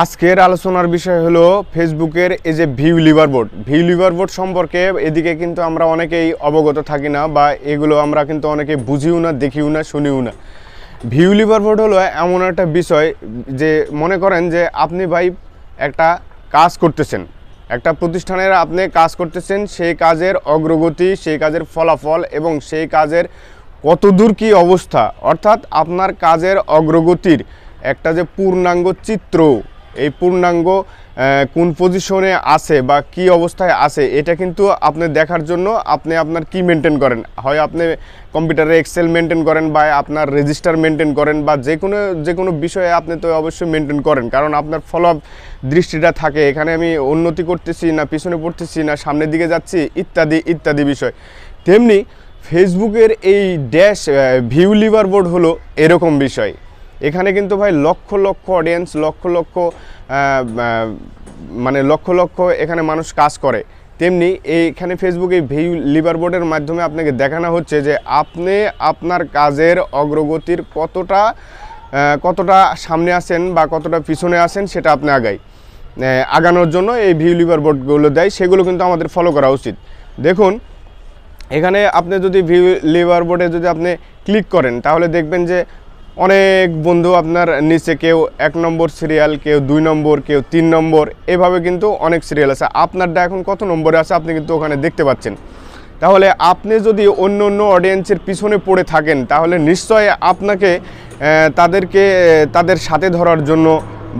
আজকের আলোচনার বিষয় হলো ফেসবুকের এই যে view liver board. View liver board সম্পর্কে এদিকে কিন্তু আমরা অনেকেই অবগত থাকি না বা এগুলো আমরা কিন্তু অনেকে বুঝিও না, দেখিও না, শুনিও না। ভিউ লিভার বোর্ড হলো এমন একটা বিষয় যে মনে করেন যে আপনি ভাই একটা কাজ করতেছেন, একটা প্রতিষ্ঠানের আপনি কাজ করতেছেন, সেই কাজের অগ্রগতি, সেই কাজের ফলাফল এবং সেই কাজের কতদূর কি অবস্থা, অর্থাৎ আপনার কাজের অগ্রগতির একটা যে পূর্ণাঙ্গ চিত্র এই পূর্ণাঙ্গ কোন পজিশনে আছে বা কি অবস্থায় আছে, এটা কিন্তু আপনি দেখার জন্য আপনি আপনার কি মেনটেন করেন? হয় আপনি কম্পিউটারে এক্সেল মেনটেন করেন বা আপনার রেজিস্টার মেনটেন করেন বা যে কোনো যে কোনো বিষয়ে আপনি তো অবশ্যই মেনটেন করেন। কারণ আপনার ফলো দৃষ্টিটা থাকে, এখানে আমি উন্নতি করতেছি না, পিছনে পড়তেছি না, সামনের দিকে যাচ্ছি, ইত্যাদি ইত্যাদি বিষয়। তেমনি ফেসবুকের এই ড্যাশ ভিউ লিভার বোর্ড হলো এরকম বিষয়। এখানে কিন্তু ভাই লক্ষ লক্ষ অডিয়েন্স লক্ষ লক্ষ মানে লক্ষ লক্ষ এখানে মানুষ কাজ করে। তেমনি এইখানে ফেসবুকে ভিউ লিভার বোর্ডের মাধ্যমে আপনাকে দেখানো হচ্ছে যে আপনি আপনার কাজের অগ্রগতির কতটা কতটা সামনে আসেন বা কতটা পিছনে আসেন সেটা আপনি আগাই আগানোর জন্য এই ভিউ লিভার বোর্ডগুলো দেয়, সেগুলো কিন্তু আমাদের ফলো করা উচিত। দেখুন, এখানে আপনি যদি ভিউ লিভার বোর্ডে যদি আপনি ক্লিক করেন, তাহলে দেখবেন যে অনেক বন্ধু আপনার নিচে কেউ এক নম্বর সিরিয়াল কেউ দুই নম্বর, কেউ তিন নম্বর, এভাবে কিন্তু অনেক সিরিয়াল আছে। আপনারটা এখন কত নম্বরে আছে আপনি কিন্তু ওখানে দেখতে পাচ্ছেন। তাহলে আপনি যদি অন্য অন্য অডিয়েন্সের পিছনে পড়ে থাকেন, তাহলে নিশ্চয় আপনাকে তাদেরকে, তাদের সাথে ধরার জন্য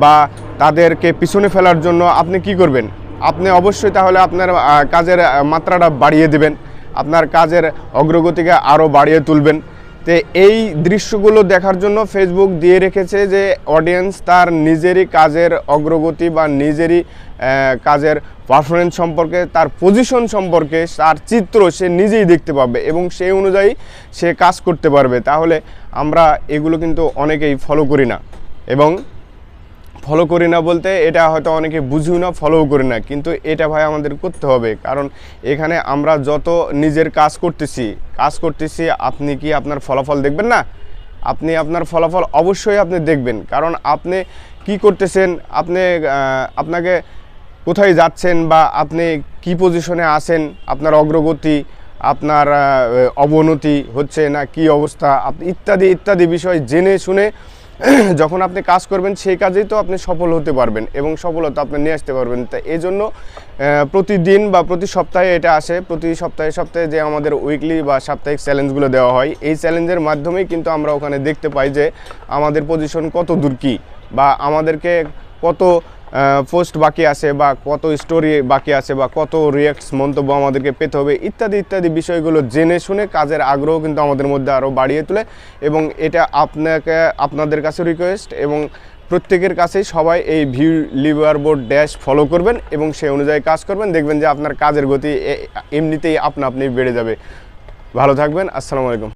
বা তাদেরকে পিছনে ফেলার জন্য আপনি কি করবেন? আপনি অবশ্যই তাহলে আপনার কাজের মাত্রাটা বাড়িয়ে দিবেন। আপনার কাজের অগ্রগতিকে আরও বাড়িয়ে তুলবেন। তো এই দৃশ্যগুলো দেখার জন্য ফেসবুক দিয়ে রেখেছে যে অডিয়েন্স তার নিজেরই কাজের অগ্রগতি বা নিজেরই কাজের পারফরমেন্স সম্পর্কে, তার পজিশন সম্পর্কে, তার চিত্র সে নিজেই দেখতে পাবে এবং সেই অনুযায়ী সে কাজ করতে পারবে। তাহলে আমরা এগুলো কিন্তু অনেকেই ফলো করি না। এবং ফলো করি না বলতে এটা হয়তো অনেকে বুঝিও না ফলোও করি না। কিন্তু এটা ভাই আমাদের করতে হবে। কারণ এখানে আমরা যত নিজের কাজ করতেছি কাজ করতেছি, আপনি কি আপনার ফলাফল দেখবেন না? আপনি আপনার ফলাফল অবশ্যই আপনি দেখবেন। কারণ আপনি কি করতেছেন, আপনি আপনাকে কোথায় যাচ্ছেন বা আপনি কি পজিশনে আছেন, আপনার অগ্রগতি, আপনার অবনতি হচ্ছে না কি অবস্থা ইত্যাদি ইত্যাদি বিষয় জেনে শুনে যখন আপনি কাজ করবেন, সেই কাজেই তো আপনি সফল হতে পারবেন এবং সফলতা আপনি নিয়ে আসতে পারবেন। তা এই জন্য প্রতিদিন বা প্রতি সপ্তাহে এটা আসে। প্রতি সপ্তাহে সপ্তাহে যে আমাদের উইকলি বা সাপ্তাহিক চ্যালেঞ্জগুলো দেওয়া হয়, এই চ্যালেঞ্জের মাধ্যমেই কিন্তু আমরা ওখানে দেখতে পাই যে আমাদের পজিশন কত দূর কী বা আমাদেরকে কত পোস্ট বাকি আছে বা কত স্টোরি বাকি আছে বা কত রিয়াক্টস মন্তব্য আমাদেরকে পেতে হবে, ইত্যাদি ইত্যাদি বিষয়গুলো জেনে শুনে কাজের আগ্রহ কিন্তু আমাদের মধ্যে আরও বাড়িয়ে তোলে এবং এটা আপনাকে, আপনাদের কাছে রিকোয়েস্ট এবং প্রত্যেকের কাছেই সবাই এই view lever board dash follow করবেন এবং সেই অনুযায়ী কাজ করবেন, দেখবেন যে আপনার কাজের গতি এমনিতেই আপনা আপনি বেড়ে যাবে। ভালো থাকবেন, আসসালামু আলাইকুম।